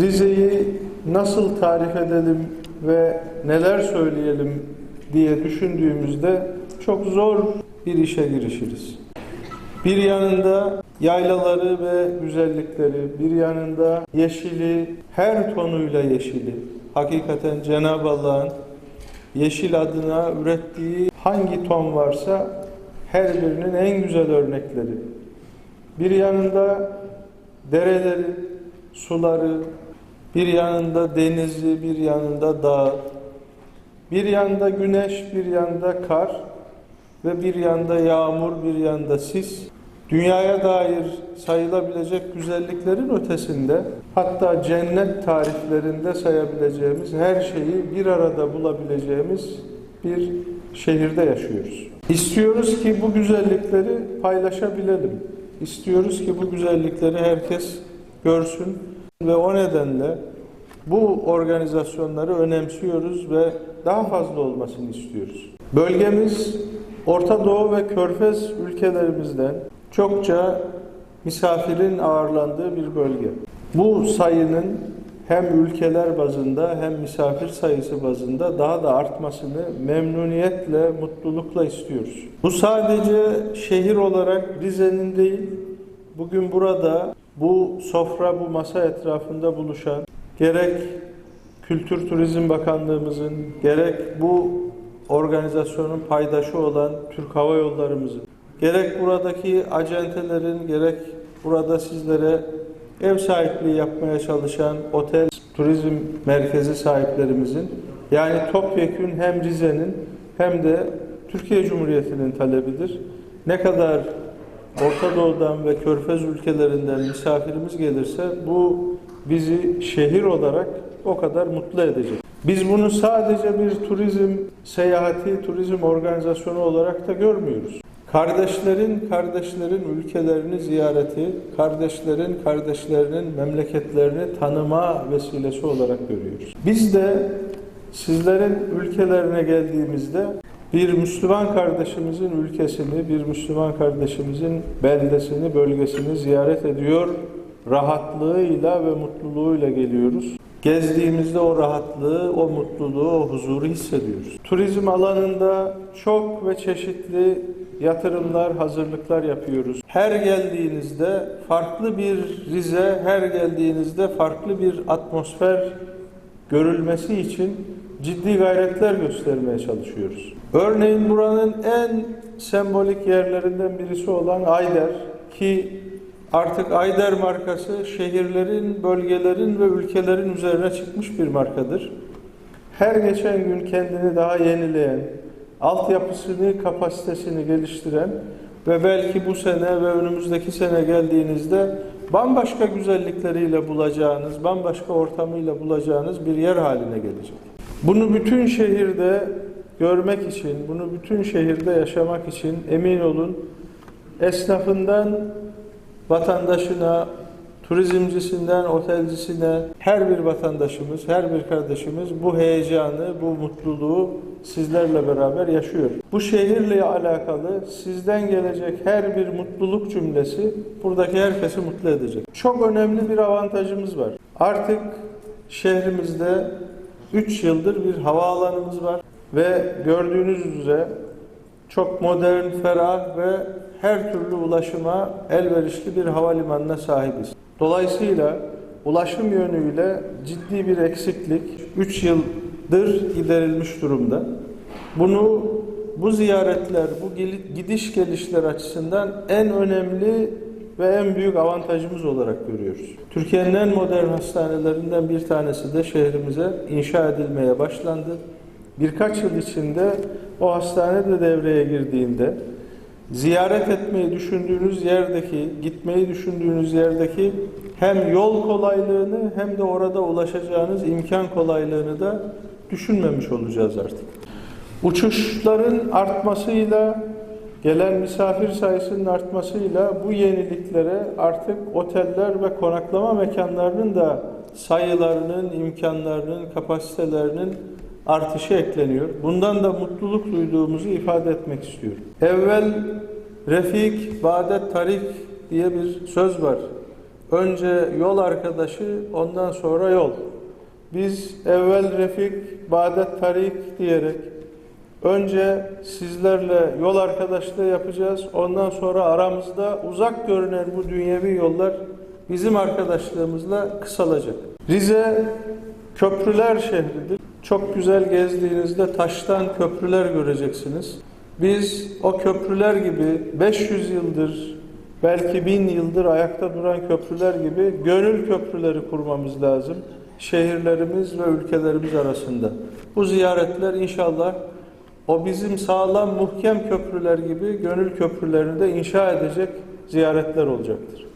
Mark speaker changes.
Speaker 1: Rize'yi nasıl tarif edelim ve neler söyleyelim diye düşündüğümüzde çok zor bir işe girişiriz. Bir yanında yaylaları ve güzellikleri, bir yanında yeşili, her tonuyla yeşili. Hakikaten Cenab-ı Allah'ın yeşil adına ürettiği hangi ton varsa her birinin en güzel örnekleri. Bir yanında dereleri, suları, bir yanında denizi, bir yanında dağ, bir yanda güneş, bir yanda kar ve bir yanda yağmur, bir yanda sis. Dünyaya dair sayılabilecek güzelliklerin ötesinde hatta cennet tariflerinde sayabileceğimiz her şeyi bir arada bulabileceğimiz bir şehirde yaşıyoruz. İstiyoruz ki bu güzellikleri paylaşabilelim. İstiyoruz ki bu güzellikleri herkes görsün ve o nedenle bu organizasyonları önemsiyoruz ve daha fazla olmasını istiyoruz. Bölgemiz Orta Doğu ve Körfez ülkelerimizden çokça misafirin ağırlandığı bir bölge. Bu sayının hem ülkeler bazında hem misafir sayısı bazında daha da artmasını memnuniyetle, mutlulukla istiyoruz. Bu sadece şehir olarak Rize'nin değil, bugün burada bu sofra, bu masa etrafında buluşan gerek Kültür Turizm Bakanlığımızın, gerek bu organizasyonun paydaşı olan Türk Hava Yollarımızın, gerek buradaki acentelerin, gerek burada sizlere ev sahipliği yapmaya çalışan otel, turizm merkezi sahiplerimizin, yani topyekün hem Rize'nin hem de Türkiye Cumhuriyeti'nin talebidir. Ne kadar Orta Doğu'dan ve Körfez ülkelerinden misafirimiz gelirse bu bizi şehir olarak o kadar mutlu edecek. Biz bunu sadece bir turizm seyahati, turizm organizasyonu olarak da görmüyoruz. Kardeşlerin kardeşlerin ülkelerini ziyareti, kardeşlerin kardeşlerinin memleketlerini tanıma vesilesi olarak görüyoruz. Biz de sizlerin ülkelerine geldiğimizde bir Müslüman kardeşimizin ülkesini, bir Müslüman kardeşimizin beldesini, bölgesini ziyaret ediyor, rahatlığıyla ve mutluluğuyla geliyoruz. Gezdiğimizde o rahatlığı, o mutluluğu, o huzuru hissediyoruz. Turizm alanında çok ve çeşitli yatırımlar, hazırlıklar yapıyoruz. Her geldiğinizde farklı bir Rize, her geldiğinizde farklı bir atmosfer görülmesi için ciddi gayretler göstermeye çalışıyoruz. Örneğin buranın en sembolik yerlerinden birisi olan Ayder ki artık Ayder markası şehirlerin, bölgelerin ve ülkelerin üzerine çıkmış bir markadır. Her geçen gün kendini daha yenileyen, altyapısını, kapasitesini geliştiren ve belki bu sene ve önümüzdeki sene geldiğinizde bambaşka güzellikleriyle bulacağınız, bambaşka ortamıyla bulacağınız bir yer haline gelecek. Bunu bütün şehirde görmek için, bunu bütün şehirde yaşamak için emin olun esnafından vatandaşına, turizmcisinden otelcisine her bir vatandaşımız, her bir kardeşimiz bu heyecanı, bu mutluluğu sizlerle beraber yaşıyor. Bu şehirle alakalı sizden gelecek her bir mutluluk cümlesi buradaki herkesi mutlu edecek. Çok önemli bir avantajımız var. Artık şehrimizde 3 yıldır bir havaalanımız var ve gördüğünüz üzere çok modern, ferah ve her türlü ulaşıma elverişli bir havalimanına sahibiz. Dolayısıyla ulaşım yönüyle ciddi bir eksiklik 3 yıldır giderilmiş durumda. Bunu bu ziyaretler, bu gidiş gelişler açısından en önemli ve en büyük avantajımız olarak görüyoruz. Türkiye'nin en modern hastanelerinden bir tanesi de şehrimize inşa edilmeye başlandı. Birkaç yıl içinde o hastane de devreye girdiğinde ziyaret etmeyi düşündüğünüz yerdeki, gitmeyi düşündüğünüz yerdeki hem yol kolaylığını hem de orada ulaşacağınız imkan kolaylığını da düşünmemiş olacağız artık. Uçuşların artmasıyla, gelen misafir sayısının artmasıyla bu yeniliklere artık oteller ve konaklama mekanlarının da sayılarının, imkanlarının, kapasitelerinin artışı ekleniyor. Bundan da mutluluk duyduğumuzu ifade etmek istiyorum. Evvel refik, badet tarik diye bir söz var. Önce yol arkadaşı, ondan sonra yol. Biz evvel refik, badet tarik diyerek önce sizlerle yol arkadaşlığı yapacağız. Ondan sonra aramızda uzak görünen bu dünyevi yollar bizim arkadaşlığımızla kısalacak. Rize köprüler şehridir. Çok güzel gezdiğinizde taştan köprüler göreceksiniz. Biz o köprüler gibi 500 yıldır belki bin yıldır ayakta duran köprüler gibi gönül köprüleri kurmamız lazım. Şehirlerimiz ve ülkelerimiz arasında. Bu ziyaretler inşallah o bizim sağlam muhkem köprüler gibi gönül köprülerini de inşa edecek ziyaretler olacaktır.